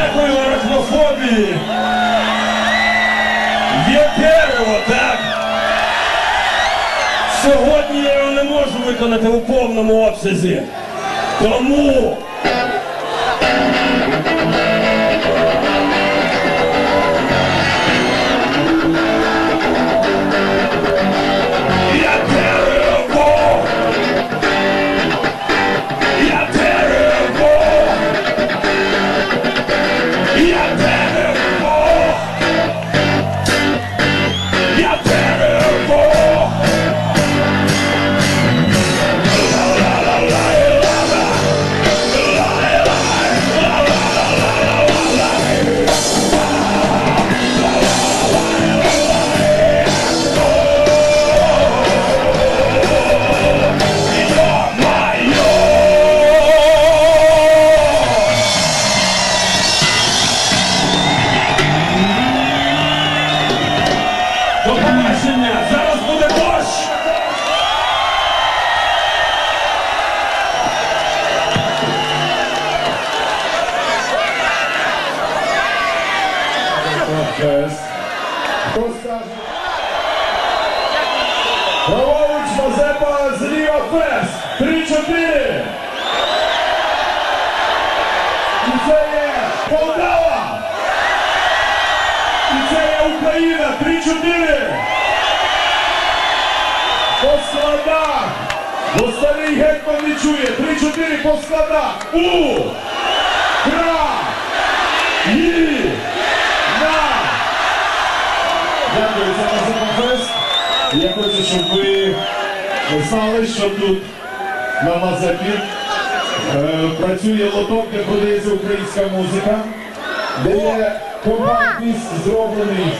Дякую арахнофобії. Є дерево, так? Сьогодні я його не можу виконати у повному обсязі. Тому... Побачення! Зараз буде дощ! Хто скаже? Праворуч Мазепа, зліва фест. Три-чотири. І це є Полтава. І це є Україна. Три-чотири. По складах. Бо старий гетьман не чує. Три-чотири по складах. У. Кра. Ї. На. Дякую, це Мазепа-фест. Я хочу, щоб ви знали, що тут на Мазепі е, працює лоток, де продається українська музика, де є компакт-диск зроблений